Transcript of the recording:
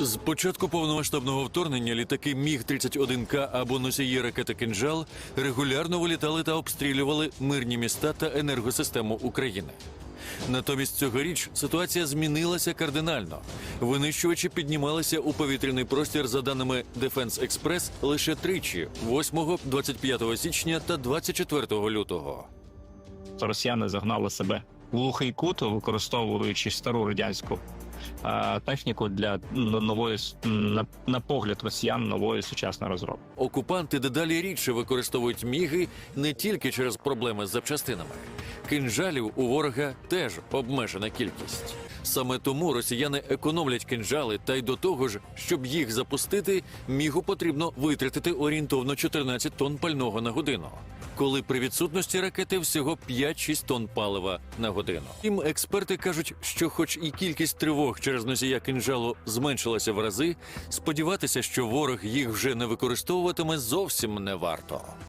З початку повномасштабного вторгнення літаки Міг 31 к або носії ракети «Кинжал» регулярно вилітали та обстрілювали мирні міста та енергосистему України. Натомість цьогоріч ситуація змінилася кардинально. Винищувачі піднімалися у повітряний простір за даними Defense Express лише тричі: 8, 25 січня та 24 лютого. росіяни загнали себе в глухий кут, використовуючи стару радянську е, техніку для нової на, на погляд росіян нової сучасної розробки. Окупанти дедалі рідше використовують міги не тільки через проблеми з запчастинами. Кинжалів у ворога теж обмежена кількість. Саме тому росіяни економлять кинжали, та й до того ж, щоб їх запустити, мігу потрібно витратити орієнтовно 14 тонн пального на годину. Коли при відсутності ракети всього 5-6 тонн палива на годину. Тим експерти кажуть, що, хоч і кількість тривог через носія кинжалу зменшилася в рази, сподіватися, що ворог їх вже не використовуватиме, зовсім не варто.